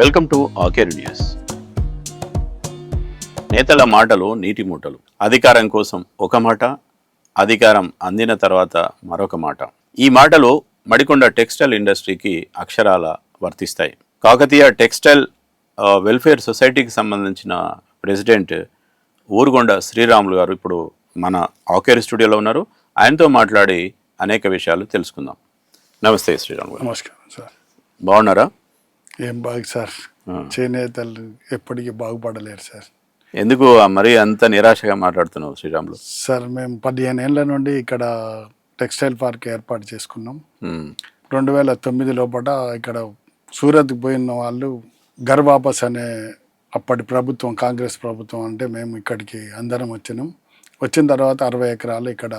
Welcome to ఆకేర్ news. నేతల మాటలు నీటి మూటలు. అధికారం కోసం ఒక మాట అధికారం అందిన తర్వాత మరొక మాట. ఈ మాటలు మడికొండ టెక్స్టైల్ ఇండస్ట్రీకి అక్షరాల వర్తిస్తాయి. కాకతీయ టెక్స్టైల్ వెల్ఫేర్ సొసైటీకి సంబంధించిన ప్రెసిడెంట్ ఊరుగొండ శ్రీరాములు గారు ఇప్పుడు మన ఆకేర్ స్టూడియోలో ఉన్నారు. ఆయనతో మాట్లాడి అనేక విషయాలు తెలుసుకుందాం. నమస్తే శ్రీరాములు నమస్కారం సార్. బాగున్నారా? ఏం బాగు సార్? చేనేతలు ఎప్పటికీ బాగుపడలేరు సార్. ఎందుకు మరీ అంత నిరాశగా మాట్లాడుతున్నావు శ్రీరాములు? సార్ మేము పదిహేను ఏళ్ళ నుండి ఇక్కడ టెక్స్టైల్ పార్క్ ఏర్పాటు చేసుకున్నాం. రెండు వేల తొమ్మిది లోపల ఇక్కడ సూరత్కి పోయిన వాళ్ళు గర్ వాపస్ అనే అప్పటి ప్రభుత్వం కాంగ్రెస్ ప్రభుత్వం అంటే మేము ఇక్కడికి అందరం వచ్చినాం. వచ్చిన తర్వాత అరవై ఎకరాలు ఇక్కడ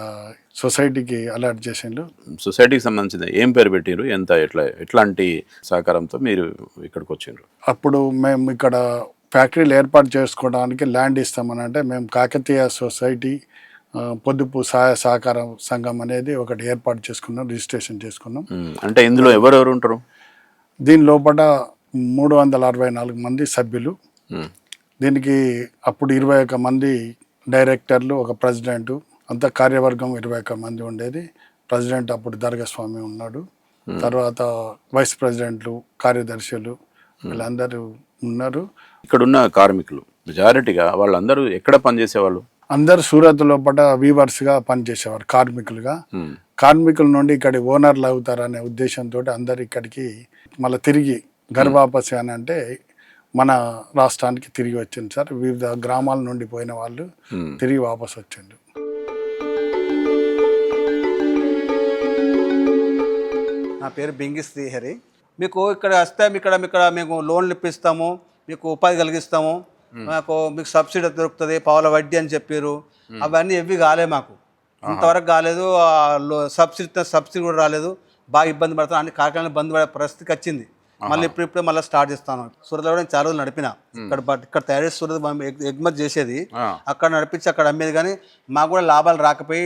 సొసైటీకి అలాట్ చేసిండ్రు. సొసైటీకి సంబంధించిన ఏం పేరు పెట్టారు ఎంత ఎట్లా ఎట్లాంటి సహకారంతో మీరు ఇక్కడికి వచ్చిండ్రు? అప్పుడు మేము ఇక్కడ ఫ్యాక్టరీలు ఏర్పాటు చేసుకోవడానికి ల్యాండ్ ఇస్తామని అంటే మేము కాకతీయ సొసైటీ పొదుపు సహాయ సహకార సంఘం అనేది ఒకటి ఏర్పాటు చేసుకున్నాం రిజిస్ట్రేషన్ చేసుకున్నాం. అంటే ఇందులో ఎవరెవరు ఉంటారు? దీని లోపల మూడు వందల అరవై నాలుగు మంది సభ్యులు. దీనికి అప్పుడు ఇరవై ఒక్క మంది డైరెక్టర్లు ఒక ప్రెసిడెంట్ అంతా కార్యవర్గం ఇరవై ఒక్క మంది ఉండేది. ప్రెసిడెంట్ అప్పుడు దర్గస్వామి ఉన్నాడు. తర్వాత వైస్ ప్రెసిడెంట్లు కార్యదర్శులు వీళ్ళందరూ ఉన్నారు. ఇక్కడున్న కార్మికులు మెజారిటీగా వాళ్ళందరూ ఎక్కడ పనిచేసేవాళ్ళు? అందరు సూరత్ లోపల వీవర్స్గా పనిచేసేవారు కార్మికులుగా. ఉమ్, కార్మికుల నుండి ఇక్కడ ఓనర్లు అవుతారనే ఉద్దేశంతో అందరు ఇక్కడికి మళ్ళీ తిరిగి గర్భాపసి అని అంటే మన రాష్ట్రానికి తిరిగి వచ్చింది సార్. వివిధ గ్రామాల నుండి పోయిన వాళ్ళు ఉమ్. తిరిగి వాపస్ వచ్చిండు నా పేరు బింగి శ్రీహరి. మీకు ఇక్కడ వస్తే ఇక్కడ ఇక్కడ మేము లోన్లు ఇప్పిస్తాము మీకు ఉపాధి కలిగిస్తాము. మాకు మీకు సబ్సిడీ దొరుకుతుంది పావుల వడ్డీ అని చెప్పారు అవన్నీ ఎవి కాలే మాకు. ఇంతవరకు కాలేదు సబ్సిడీ సబ్సిడీ కూడా రాలేదు. బాగా ఇబ్బంది పడతాం అన్ని కార్యక్రమాలు బంద్ పడే పరిస్థితికి వచ్చింది. మళ్ళీ ఇప్పుడు ఇప్పుడు మళ్ళీ స్టార్ట్ చేస్తాను. సూరత్ కూడా నేను చాలా రోజులు నడిపిన. ఇక్కడ బట్ ఇక్కడ తయారు చేసి సూరత్ ఎగుమతి చేసేది. అక్కడ నడిపించి అక్కడ అమ్మేది కానీ మాకు కూడా లాభాలు రాకపోయి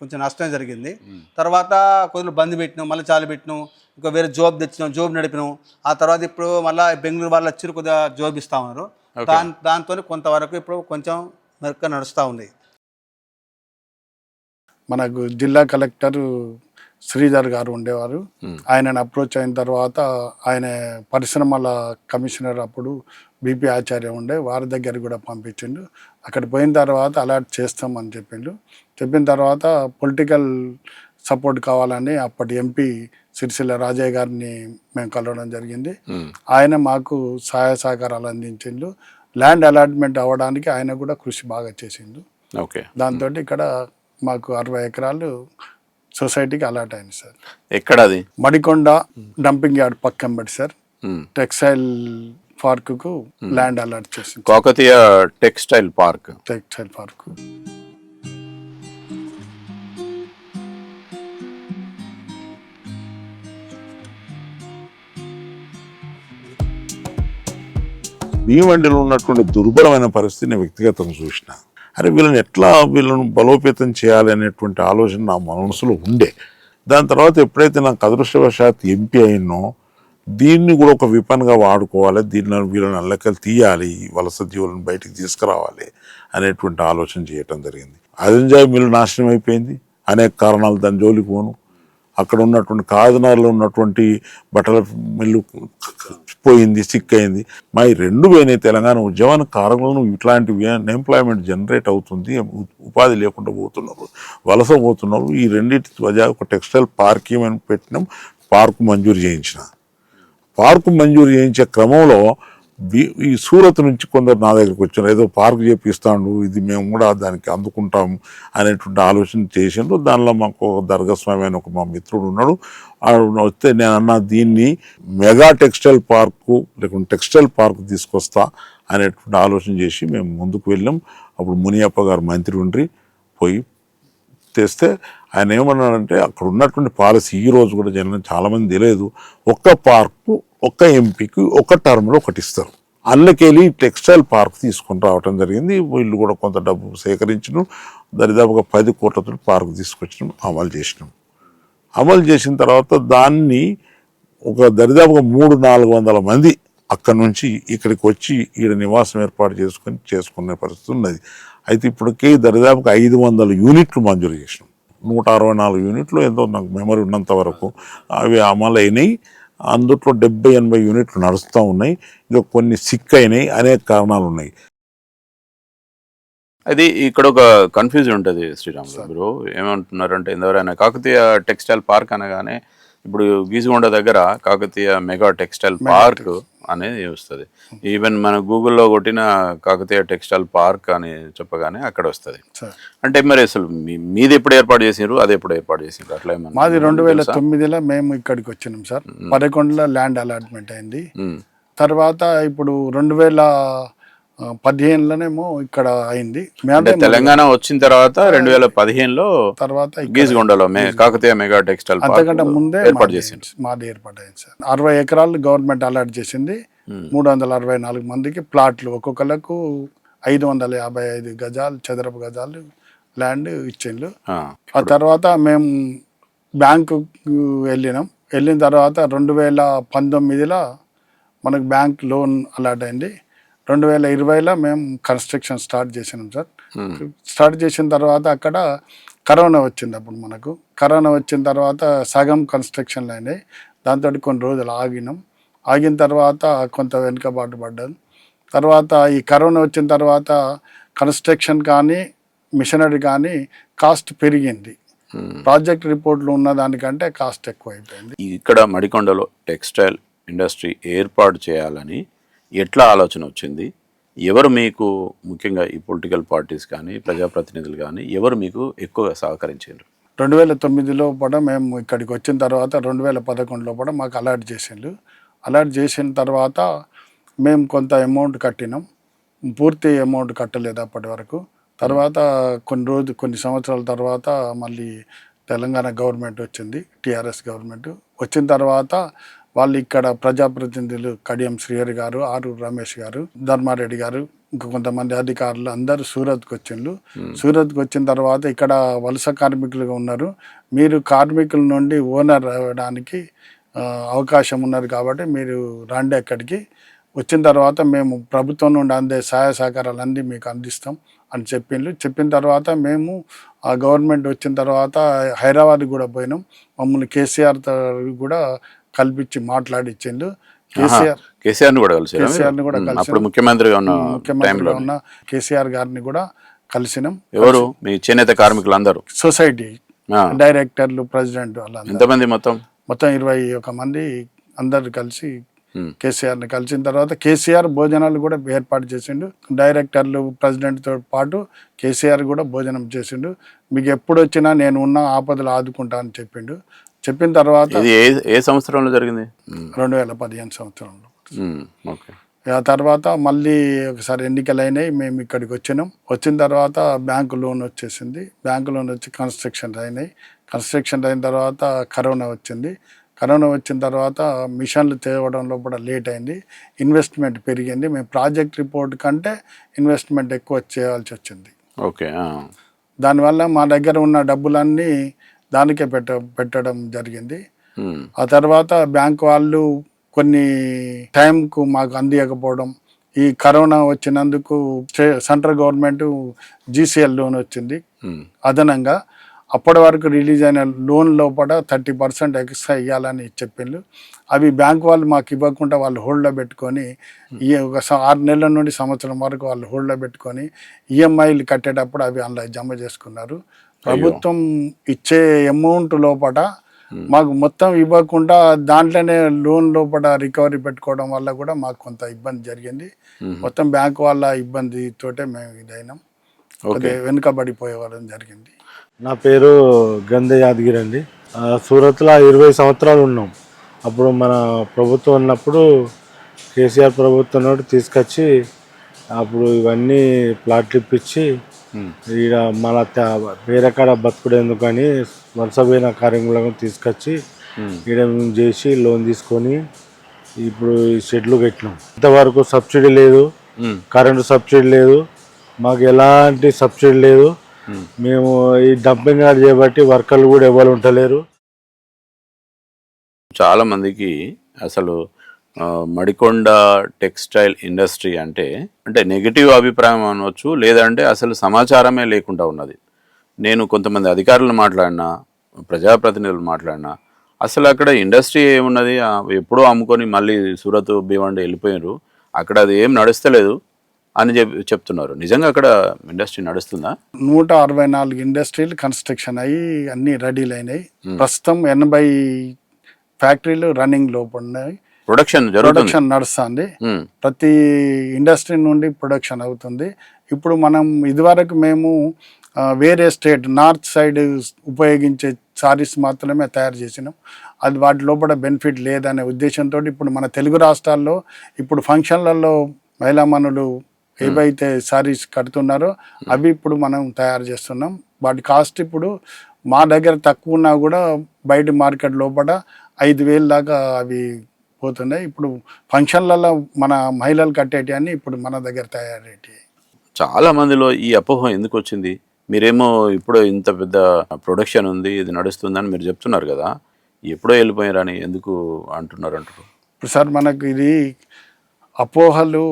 కొంచెం నష్టం జరిగింది. తర్వాత కొద్దిగా బంద్ పెట్టినాం మళ్ళీ చాలు పెట్టినాం ఇంకా వేరే జాబ్ తెచ్చినాం జాబ్ నడిపినాం. ఆ తర్వాత ఇప్పుడు మళ్ళీ బెంగళూరు వాళ్ళు వచ్చి కొద్దిగా జాబ్ ఇస్తా ఉన్నారు. దాని దాంతో కొంతవరకు ఇప్పుడు కొంచెం మెరుగ్గా నడుస్తూ ఉంది. మనకు జిల్లా కలెక్టర్ శ్రీధర్ గారు ఉండేవారు. ఆయనను అప్రోచ్ అయిన తర్వాత ఆయన పరిశ్రమల కమిషనర్ అప్పుడు బీపీ ఆచార్య ఉండే వారి దగ్గర కూడా పంపించిండు. అక్కడ పోయిన తర్వాత అలాట్ చేస్తామని చెప్పిండు. చెప్పిన తర్వాత పొలిటికల్ సపోర్ట్ కావాలని అప్పటి ఎంపీ సిరిసిల్ల రాజయ్య గారిని మేము కలవడం జరిగింది. ఆయన మాకు సహాయ సహకారాలు అందించిండు. ల్యాండ్ అలాట్మెంట్ అవ్వడానికి ఆయన కూడా కృషి బాగా చేసిండు. ఓకే. దాంతో ఇక్కడ మాకు అరవై ఎకరాలు సొసైటీకి అలాట్ అయింది సార్. ఎక్కడ అది మడికొండ డంపింగ్ యార్డ్ పక్కన పెట్టి సార్. టెక్స్టైల్ పార్కుకు ల్యాండ్ అలాట్ చేసింది. Kakatiya textile park. Textile park. భీమండిలో ఉన్నటువంటి దుర్బలమైన పరిస్థితిని వ్యక్తిగతంగా చూసిన అరే వీళ్ళని ఎట్లా వీళ్ళను బలోపేతం చేయాలి అనేటువంటి ఆలోచన నా మనసులో ఉండే. దాని తర్వాత ఎప్పుడైతే నాకు అదృష్టవశాత్ ఎంపీ అయినో దీన్ని కూడా ఒక విపన్గా వాడుకోవాలి దీన్ని వీళ్ళని అల్లకలు తీయాలి వలస జీవులను బయటికి తీసుకురావాలి అనేటువంటి ఆలోచన చేయటం జరిగింది. అదంజాయ్ మిల్లు నాశనం అయిపోయింది. అనేక కారణాలు దాని జోలికి పోను. అక్కడ ఉన్నటువంటి కాకినాడలో ఉన్నటువంటి బట్టల మిల్లు పోయింది సిక్ అయింది. మా రెండు పోయినాయి తెలంగాణ ఉద్యమాన కారణంలో ఇట్లాంటి అన్ఎంప్లాయ్మెంట్ జనరేట్ అవుతుంది. ఉపాధి లేకుండా పోతున్నారు వలస పోతున్నారు. ఈ రెండింటి వజా ఒక టెక్స్టైల్ పార్క్ ఏమని పెట్టినాం? పార్కు మంజూరు చేయించిన. పార్కు మంజూరు చేయించే క్రమంలో ఈ సూరత్ నుంచి కొందరు నా దగ్గరికి వచ్చారు. ఏదో పార్క్ చేపిస్తాడు ఇది మేము కూడా దానికి అందుకుంటాం అనేటువంటి ఆలోచన చేసిండ్రు. దానిలో మాకు ఒక దర్గస్వామి అని ఒక మా మిత్రుడు ఉన్నాడు. వస్తే నేను అన్న దీన్ని మెగా టెక్స్టైల్ పార్కు లేకుంటే టెక్స్టైల్ పార్క్ తీసుకొస్తా అనేటువంటి ఆలోచన చేసి మేము ముందుకు వెళ్ళాం. అప్పుడు మునియప్ప గారు మంత్రి ఉండ్రి పోయి తెస్తే ఆయన ఏమన్నాడంటే అక్కడ ఉన్నటువంటి పాలసీ ఈ రోజు కూడా జనం చాలామంది తెలియదు. ఒక్క పార్కు ఒక్క ఎంపీకి ఒక టర్మ్లో ఒకటి ఇస్తారు అందుకెళ్ళి టెక్స్టైల్ పార్క్ తీసుకొని రావటం జరిగింది. వీళ్ళు కూడా కొంత డబ్బు సేకరించడం దరిదాపుగా పది కోట్లతో పార్క్ తీసుకొచ్చినాం అమలు చేసినాం. అమలు చేసిన తర్వాత దాన్ని ఒక దరిదాపుగా మూడు నాలుగు వందల మంది అక్కడి నుంచి ఇక్కడికి వచ్చి ఈడ నివాసం ఏర్పాటు చేసుకొని చేసుకునే పరిస్థితి ఉన్నది. అయితే ఇప్పటికే దరిదాపుగా ఐదు వందల యూనిట్లు మంజూరు చేసినాం. నూట అరవై నాలుగు యూనిట్లు ఎంతో నాకు మెమరీ ఉన్నంత వరకు అవి అమలు అయినాయి అందుట్లో డెబ్బై ఎనభై యూనిట్లు నడుస్తూ ఉన్నాయి. ఇంకా కొన్ని సిక్ అయినాయి అనేక కారణాలు ఉన్నాయి అది ఇక్కడ ఒక కన్ఫ్యూజన్ ఉంటుంది శ్రీరాములు బ్రో. ఏమంటున్నారంటే ఎవరైనా కాకతీయ టెక్స్టైల్ పార్క్ అనగానే ఇప్పుడు గీసుగొండ దగ్గర కాకతీయ మెగా టెక్స్టైల్ పార్క్ అనేది వస్తుంది. ఈవెన్ మన గూగుల్లో కొట్టిన కాకతీయ టెక్స్టైల్ పార్క్ అని చెప్పగానే అక్కడ వస్తుంది. అంటే మరి అసలు మీది ఎప్పుడు ఏర్పాటు చేసిండ్రు అది ఎప్పుడు ఏర్పాటు చేసిండ్రు అట్లా మాది రెండు వేల? తొమ్మిదిలో మేము ఇక్కడికి వచ్చినాం సార్. పదకొండులో ల్యాండ్ అలాట్మెంట్ అయింది. తర్వాత ఇప్పుడు రెండు వేల పదిహేనులోనేమో ఇక్కడ అయింది. తెలంగాణ వచ్చిన తర్వాత రెండు వేల పదిహేనులో తర్వాత మే కాకతీయ మెగా టెక్స్టైల్ అంతకంటే ముందే ఏర్పాటు చేసిండ్రు మాది ఏర్పాటు అయింది సార్. అరవై ఎకరాలు గవర్నమెంట్ అలాట్ చేసింది. మూడు వందల అరవై నాలుగు మందికి ప్లాట్లు ఒక్కొక్కలకు ఐదు వందల యాభై ఐదు గజాలు చదరపు గజాలు ల్యాండ్ ఇచ్చిండ్రు. ఆ. ఆ తర్వాత మేము బ్యాంకు వెళ్ళినాం. వెళ్ళిన తర్వాత రెండు వేల పంతొమ్మిదిలో మనకు బ్యాంక్ లోన్ అలాట్ అయింది. రెండు వేల ఇరవైలో మేము కన్స్ట్రక్షన్ స్టార్ట్ చేసినాం సార్. స్టార్ట్ చేసిన తర్వాత అక్కడ కరోనా వచ్చింది అప్పుడు మనకు. కరోనా వచ్చిన తర్వాత సగం కన్స్ట్రక్షన్లు అయినాయి దాంతో కొన్ని రోజులు ఆగినాం. ఆగిన తర్వాత కొంత వెనుకబాటు పడ్డాం. తర్వాత ఈ కరోనా వచ్చిన తర్వాత కన్స్ట్రక్షన్ కానీ మిషనరీ కానీ కాస్ట్ పెరిగింది. ప్రాజెక్ట్ రిపోర్ట్లు ఉన్న దానికంటే కాస్ట్ ఎక్కువ అయిపోయింది ఇక్కడ మడికొండలో టెక్స్టైల్ ఇండస్ట్రీ ఏర్పాటు చేయాలని ఎట్లా ఆలోచన వచ్చింది? ఎవరు మీకు ముఖ్యంగా ఈ పొలిటికల్ పార్టీస్ కానీ ప్రజాప్రతినిధులు కానీ ఎవరు మీకు ఎక్కువగా సహకరించారు? రెండు వేల తొమ్మిదిలో కూడా మేము ఇక్కడికి వచ్చిన తర్వాత రెండు వేల పదకొండులో కూడా మాకు అలాట్ చేసిండ్రు. అలాట్ చేసిన తర్వాత మేము కొంత అమౌంట్ కట్టినాం. పూర్తి అమౌంట్ కట్టలేదు అప్పటి వరకు. తర్వాత కొన్ని రోజు కొన్ని సంవత్సరాల తర్వాత మళ్ళీ తెలంగాణ గవర్నమెంట్ వచ్చింది టీఆర్ఎస్ గవర్నమెంట్. వచ్చిన తర్వాత వాళ్ళు ఇక్కడ ప్రజాప్రతినిధులు కడియం శ్రీహరి గారు ఆరు రమేష్ గారు ధర్మారెడ్డి గారు ఇంకా కొంతమంది అధికారులు అందరూ సూరత్కి వచ్చిండ్రు. సూరత్కి వచ్చిన తర్వాత ఇక్కడ వలస కార్మికులుగా ఉన్నారు. మీరు కార్మికుల నుండి ఓనర్ అవ్వడానికి అవకాశం ఉన్నది కాబట్టి మీరు రండి అక్కడికి. వచ్చిన తర్వాత మేము ప్రభుత్వం నుండి అందే సహాయ సహకారాలు అన్నీ మీకు అందిస్తాం అని చెప్పిండ్రు. చెప్పిన తర్వాత మేము ఆ గవర్నమెంట్ వచ్చిన తర్వాత హైదరాబాద్ కూడా పోయినాం. మమ్మల్ని కేసీఆర్తో కూడా కల్పించి మాట్లాడిచ్చిండు. కేసీఆర్ కేసీఆర్. ని కూడా కలిసి కేసీఆర్ని కూడా. అప్పుడు ముఖ్యమంత్రిగా ఉన్న ముఖ్యమంత్రిగా ఉన్న కేసీఆర్ గారిని కూడా కలిసినాం. ఎవరు? మీ చేనేత కార్మికులందరూ? సొసైటీ. డైరెక్టర్లు ప్రెసిడెంట్ వాళ్ళందరూ. ఎంతమంది మొత్తం? మొత్తం ఇరవై ఒక మంది అందరు కలిసి ఉమ్. కేసీఆర్ని కలిసిన తర్వాత కేసీఆర్ భోజనాలు కూడా ఏర్పాటు చేసిండు. డైరెక్టర్లు ప్రెసిడెంట్తో పాటు కేసీఆర్ కూడా భోజనం చేసిండు. మీకు ఎప్పుడు వచ్చినా నేను ఉన్న ఆపదలు ఆదుకుంటా అని చెప్పిండు. చెప్పిన తర్వాత ఇది ఏ ఏ సంవత్సరంలో జరిగింది. రెండు వేల పదిహేను సంవత్సరంలో. ఓకే. ఆ తర్వాత మళ్ళీ ఒకసారి ఎన్నికలు అయినాయి మేము ఇక్కడికి వచ్చినాం. వచ్చిన తర్వాత బ్యాంకు లోన్ వచ్చేసింది. బ్యాంకు లోన్ వచ్చి కన్స్ట్రక్షన్ అయినాయి. కన్స్ట్రక్షన్ అయిన తర్వాత కరోనా వచ్చింది. కరోనా వచ్చిన తర్వాత మిషన్లు తేవడంలో కూడా లేట్ అయింది. ఇన్వెస్ట్మెంట్ పెరిగింది. మేము ప్రాజెక్ట్ రిపోర్ట్ కంటే ఇన్వెస్ట్మెంట్ ఎక్కువ చేయాల్సి వచ్చింది. ఓకే. దానివల్ల మా దగ్గర ఉన్న డబ్బులన్నీ దానికే పెట్ట పెట్టడం జరిగింది. ఆ తర్వాత బ్యాంక్ వాళ్ళు కొన్ని టైంకు మాకు అందియకపోవడం ఈ కరోనా వచ్చినందుకు స్టే- సెంట్రల్ గవర్నమెంట్ జీసీఎల్ లోన్ వచ్చింది. అదనంగా అప్పటి వరకు రిలీజ్ అయిన లోన్ లోపల థర్టీ పర్సెంట్ ఎక్స్ట్రా ఇవ్వాలని చెప్పిండ్రు అవి బ్యాంక్ వాళ్ళు మాకు ఇవ్వకుండా వాళ్ళు హోల్డ్లో పెట్టుకొని ఈ ఒక ఆరు నెలల నుండి సంవత్సరం వరకు వాళ్ళు హోల్డ్లో పెట్టుకొని ఈఎంఐలు కట్టేటప్పుడు అవి అందులో జమ చేసుకున్నారు. ప్రభుత్వం ఇచ్చే అమౌంట్ లోపల మాకు మొత్తం ఇవ్వకుండా దాంట్లోనే లోన్ లోపల రికవరీ పెట్టుకోవడం వల్ల కూడా మాకు కొంత ఇబ్బంది జరిగింది. మొత్తం బ్యాంక్ వాళ్ళ ఇబ్బందితోటే మేము ఇదైనాం. వెనుకబడిపోయేవాళ్ళం జరిగింది. నా పేరు గంధ యాదగిరి అండి. సూరత్లో ఇరవై సంవత్సరాలు ఉన్నాం. అప్పుడు మన ప్రభుత్వం ఉన్నప్పుడు కేసీఆర్ ప్రభుత్వం తీసుకొచ్చి అప్పుడు ఇవన్నీ ప్లాట్లు ఇప్పించి ఈడ మన వేరే కాడ బతుకుడు ఎందుకని వలస పోయిన కార్యక్రమం తీసుకొచ్చి ఈడ మేము చేసి లోన్ తీసుకొని ఇప్పుడు ఈ షెడ్లు కట్టినాం. ఇంతవరకు సబ్సిడీ లేదు. కరెంటు సబ్సిడీ లేదు. మాకు ఎలాంటి సబ్సిడీ లేదు. మేము. ఈ డంపింగ్ యార్డ్ చేయబట్టి వర్కర్లు కూడా ఎవరు ఉంటలేరు. చాలా మందికి అసలు మడికొండ టెక్స్టైల్ ఇండస్ట్రీ అంటే అంటే నెగిటివ్ అభిప్రాయం అనవచ్చు లేదంటే అసలు సమాచారమే లేకుండా ఉన్నది. నేను కొంతమంది అధికారులను మాట్లాడినా ప్రజాప్రతినిధులు మాట్లాడినా అసలు అక్కడ ఇండస్ట్రీ ఏమున్నది? ఎప్పుడో అమ్ముకొని మళ్ళీ సూరత్ భీవండి వెళ్ళిపోయారు అక్కడ అది ఏం నడుస్తలేదు అని చెప్పి చెప్తున్నారు. నిజంగా అక్కడ ఇండస్ట్రీ నడుస్తుందా? నూట అరవై నాలుగు ఇండస్ట్రీలు కన్స్ట్రక్షన్ అయ్యి అన్ని రెడీలు అయినాయి ప్రస్తుతం ఎనభై ఫ్యాక్టరీలు రన్నింగ్ లోపు ఉన్నాయి ప్రొడక్షన్ ప్రొడక్షన్ నడుస్తుంది. ప్రతి ఇండస్ట్రీ నుండి ప్రొడక్షన్ అవుతుంది. ఇప్పుడు మనం ఇదివరకు మేము వేరే స్టేట్ నార్త్ సైడ్ ఉపయోగించే సారీస్ మాత్రమే తయారు చేసినాం. అది వాటి లోపల బెనిఫిట్ లేదనే ఉద్దేశంతో ఇప్పుడు మన తెలుగు రాష్ట్రాల్లో ఇప్పుడు ఫంక్షన్లలో మహిళామణులు ఏవైతే సారీస్ కడుతున్నారో అవి ఇప్పుడు మనం తయారు చేస్తున్నాం. వాటి కాస్ట్ ఇప్పుడు మా దగ్గర తక్కువ ఉన్నా కూడా బయట మార్కెట్ లోపల ఐదు వేలు దాకా అవి పోతున్నాయి. ఇప్పుడు ఫంక్షన్లలో మన మహిళలు కట్టేటి అని ఇప్పుడు మన దగ్గర తయారేటి చాలా మందిలో ఈ అపోహ ఎందుకు వచ్చింది మీరేమో ఇప్పుడు ఇంత పెద్ద ప్రొడక్షన్ ఉంది ఇది నడుస్తుందని మీరు చెప్తున్నారు కదా. ఎప్పుడో వెళ్ళిపోయారని ఎందుకు అంటున్నారు అంటారు ఇప్పుడు సార్ మనకు ఇది అపోహలు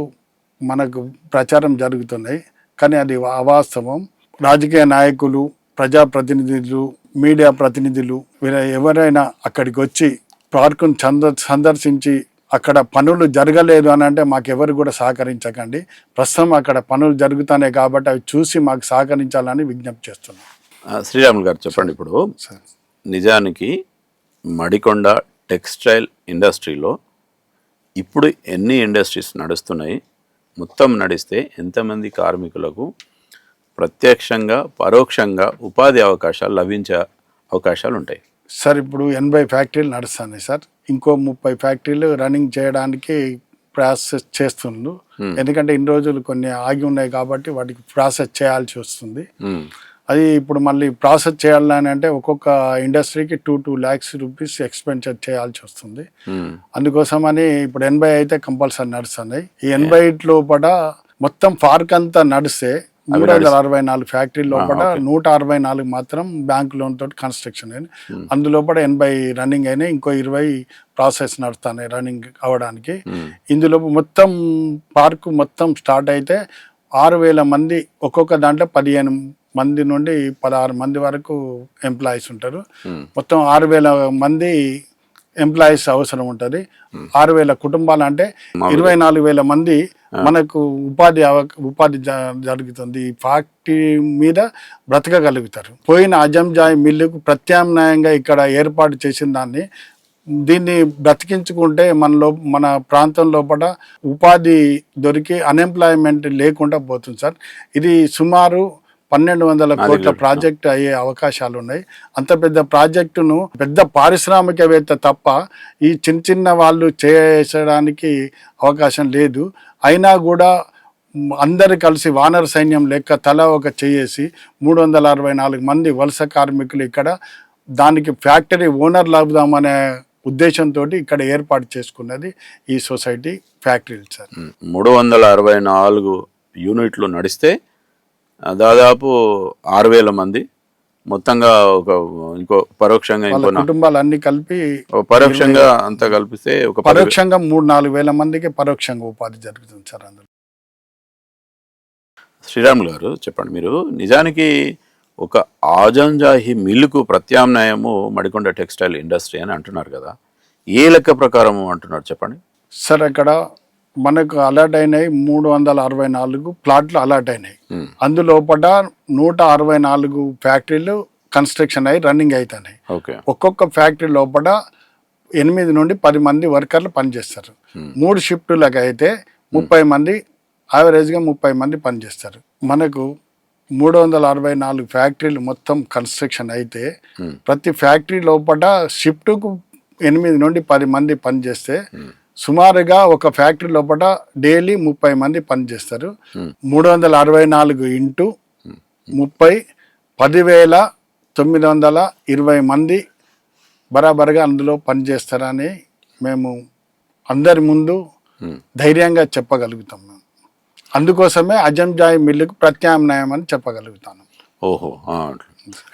మనకు ప్రచారం జరుగుతున్నాయి. కానీ అది అవాస్తవం. రాజకీయ నాయకులు ప్రజాప్రతినిధులు మీడియా ప్రతినిధులు వీళ్ళ ఎవరైనా అక్కడికి వచ్చి పార్కును చంద సందర్శించి అక్కడ పనులు జరగలేదు అని అంటే మాకెవరు కూడా సహకరించకండి. ప్రస్తుతం అక్కడ పనులు జరుగుతున్నాయి కాబట్టి అవి చూసి మాకు సహకరించాలని విజ్ఞప్తి చేస్తున్నాం. శ్రీరాములు గారు చెప్పండి ఇప్పుడు. నిజానికి మడికొండ టెక్స్టైల్ ఇండస్ట్రీలో ఇప్పుడు ఎన్ని ఇండస్ట్రీస్ నడుస్తున్నాయి మొత్తం నడిస్తే ఎంతమంది కార్మికులకు ప్రత్యక్షంగా పరోక్షంగా ఉపాధి అవకాశాలు లభించే అవకాశాలు ఉంటాయి? సార్ ఇప్పుడు ఎనభై ఫ్యాక్టరీలు నడుస్తున్నాయి సార్. ఇంకో ముప్పై ఫ్యాక్టరీలు రన్నింగ్ చేయడానికి ప్రాసెస్ చేస్తుండ్రు. ఎందుకంటే ఇన్ని రోజులు కొన్ని ఆగి ఉన్నాయి కాబట్టి వాటికి ప్రాసెస్ చేయాల్సి వస్తుంది. ఉమ్, అది ఇప్పుడు మళ్ళీ ప్రాసెస్ చేయాలని అంటే ఒక్కొక్క ఇండస్ట్రీకి two two lakhs rupees expenditure చేయాల్సి వస్తుంది. ఉమ్, అందుకోసమని ఇప్పుడు ఎనభై అయితే కంపల్సరీ నడుస్తున్నాయి. ఈ ఎనభై లోపల మొత్తం పార్క్ అంతా నడిస్తే మూడు వందల అరవై నాలుగు ఫ్యాక్టరీ లోపల నూట అరవై నాలుగు మాత్రం బ్యాంక్ లోన్ తోటి కన్స్ట్రక్షన్ అయింది. అందులోపల ఎనభై రన్నింగ్ అయినాయి ఇంకో ఇరవై ప్రాసెస్ నడుస్తున్నాయి రన్నింగ్ అవడానికి. ఇందులో మొత్తం పార్క్ మొత్తం స్టార్ట్ అయితే ఆరు వేల మంది ఒక్కొక్క దాంట్లో పదిహేను మంది నుండి పదహారు మంది వరకు ఎంప్లాయీస్ ఉంటారు. మొత్తం ఆరు వేల మంది ఎంప్లాయీస్ అవసరం ఉంటుంది. ఆరు వేల కుటుంబాలు అంటే ఇరవై నాలుగు వేల మంది మనకు ఉపాధి అవ- ఉపాధి జరుగుతుంది. ఈ ఫ్యాక్టరీ మీద బ్రతకగలుగుతారు. పోయిన అజంజాయి మిల్లుకు ప్రత్యామ్నాయంగా ఇక్కడ ఏర్పాటు చేసిన దాన్ని దీన్ని బ్రతికించుకుంటే మనలో మన ప్రాంతం లోపల ఉపాధి దొరికి అన్ఎంప్లాయ్మెంట్ లేకుండా పోతుంది సార్. ఇది సుమారు పన్నెండు వందల కోట్ల ప్రాజెక్ట్ అయ్యే అవకాశాలు ఉన్నాయి అంత పెద్ద ప్రాజెక్టును పెద్ద పారిశ్రామికవేత్త తప్ప ఈ చిన్న చిన్న వాళ్ళు చేయడానికి అవకాశం లేదు. అయినా కూడా అందరు కలిసి వానర సైన్యం లెక్క తల ఒక చేసి మూడు వందల అరవై నాలుగు మంది వలస కార్మికులు ఇక్కడ దానికి ఫ్యాక్టరీ ఓనర్ లాగుదామనే ఉద్దేశంతో ఇక్కడ ఏర్పాటు చేసుకున్నది ఈ సొసైటీ ఫ్యాక్టరీలు సార్. మూడు వందల అరవై నాలుగు యూనిట్లు నడిస్తే దాదాపు ఆరు వేల మంది. మొత్తంగా ఒక ఇంకో పరోక్షంగా ఇంకో కుటుంబాలు అన్ని కలిపి పరోక్షంగా అంతా కలిపిస్తే ఒక పరోక్షంగా మూడు నాలుగు వేల మందికి పరోక్షంగా ఉపాధి జరుగుతుంది సార్ అందులో. శ్రీరాములు గారు చెప్పండి మీరు. నిజానికి ఒక ఆజంజాహి మిల్లుకు ప్రత్యామ్నాయము మడికొండ టెక్స్టైల్ ఇండస్ట్రీ అని అంటున్నారు కదా. ఏ లెక్క ప్రకారము అంటున్నారు చెప్పండి. సార్ అక్కడ మనకు అలర్ట్ అయినాయి మూడు వందల అరవై నాలుగు ప్లాట్లు అలర్ట్ అయినాయి. మ్మ్. అందులోపట నూట అరవై నాలుగు ఫ్యాక్టరీలు కన్స్ట్రక్షన్ అయ్యి రన్నింగ్ అవుతున్నాయి ఒక్కొక్క ఫ్యాక్టరీ లోపల ఎనిమిది నుండి పది మంది వర్కర్లు పనిచేస్తారు. మూడు షిఫ్టులకు అయితే ముప్పై మంది యావరేజ్గా ముప్పై మంది పనిచేస్తారు. మనకు మూడు వందల అరవై నాలుగు ఫ్యాక్టరీలు మొత్తం కన్స్ట్రక్షన్ అయితే ప్రతి ఫ్యాక్టరీ లోపల షిఫ్ట్కు ఎనిమిది నుండి పది మంది పనిచేస్తే సుమారుగా ఒక ఫ్యాక్టరీ లోపల డైలీ ముప్పై మంది పనిచేస్తారు. మూడు వందల అరవై నాలుగు ఇంటూ ముప్పై పదివేల తొమ్మిది వందల ఇరవై మంది బరాబర్గా అందులో పనిచేస్తారని మేము అందరి ముందు ధైర్యంగా చెప్పగలుగుతాం మేము. అందుకోసమే అజంజాయి మిల్లుకు ప్రత్యామ్నాయం అని చెప్పగలుగుతాను. ఓహో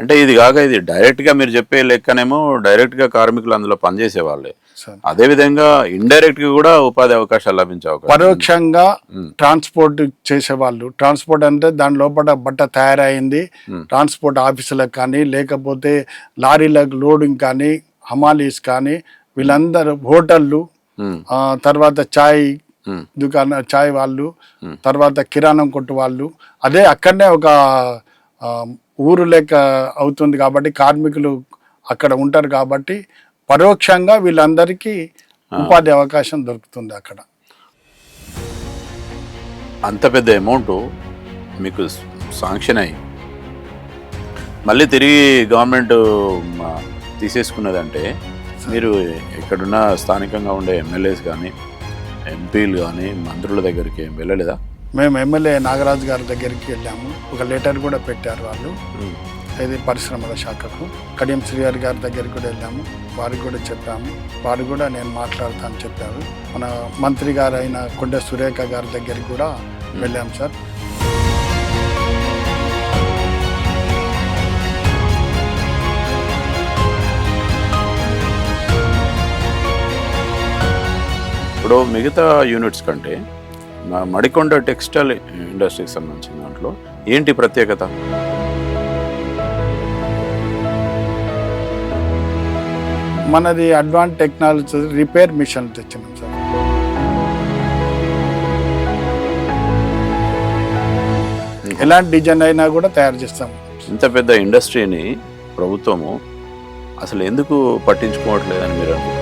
అంటే ఇది కాక ఇది డైరెక్ట్గా మీరు చెప్పే లెక్కనేమో డైరెక్ట్గా కార్మికులు అందులో పనిచేసే వాళ్ళే సార్ అదే విధంగా ఇండైరెక్ట్గా కూడా ఉపాధి అవకాశాలు లభించే అవకాశం. పరోక్షంగా ట్రాన్స్పోర్ట్ చేసేవాళ్ళు. ట్రాన్స్పోర్ట్ అంటే దాని లోపల బట్ట తయారైంది. ట్రాన్స్పోర్ట్ ఆఫీసులకు కానీ లేకపోతే లారీలకు లోడింగ్ కానీ హమాలీస్ కానీ వీళ్ళందరూ హోటళ్ళు తర్వాత చాయ్ దుకాణ చాయ్ వాళ్ళు తర్వాత కిరాణం కొట్టు వాళ్ళు. అదే అక్కడనే ఒక ఊరు లెక్క అవుతుంది కాబట్టి కార్మికులు అక్కడ ఉంటారు కాబట్టి పరోక్షంగా వీళ్ళందరికీ ఉపాధి అవకాశం దొరుకుతుంది అక్కడ. అంత పెద్ద అమౌంట్ మీకు శాంక్షన్ అయ్యి మళ్ళీ తిరిగి గవర్నమెంట్ తీసేసుకున్నదంటే మీరు ఇక్కడున్న స్థానికంగా ఉండే ఎమ్మెల్యేస్ కానీ ఎంపీలు కానీ మంత్రుల దగ్గరికి వెళ్ళలేదా? మేము ఎమ్మెల్యే నాగరాజు గారి దగ్గరికి వెళ్ళాము. ఒక లెటర్ కూడా పెట్టారు వాళ్ళు. ఇది పరిశ్రమల శాఖకు కడియం శ్రీహరి గారి దగ్గరికి కూడా వెళ్ళాము. వారికి కూడా చెప్పాము. వారు కూడా నేను మాట్లాడతాను చెప్పారు. మన మంత్రి గారు అయిన కొండ సురేఖ గారి దగ్గరికి కూడా వెళ్ళాం సార్. ఇప్పుడు మిగతా యూనిట్స్ కంటే మడికొండ టెక్స్టైల్ ఇండస్ట్రీకి సంబంధించిన దాంట్లో ఏంటి ప్రత్యేకత? మనది అడ్వాన్స్ టెక్నాలజీ రిపేర్ మిషన్ తెచ్చినాం సార్. ఎలాంటి డిజైన్ అయినా కూడా తయారు చేస్తాం. ఇంత పెద్ద ఇండస్ట్రీని ప్రభుత్వము అసలు ఎందుకు పట్టించుకోవట్లేదని మీరు అనుకుంటున్నారు?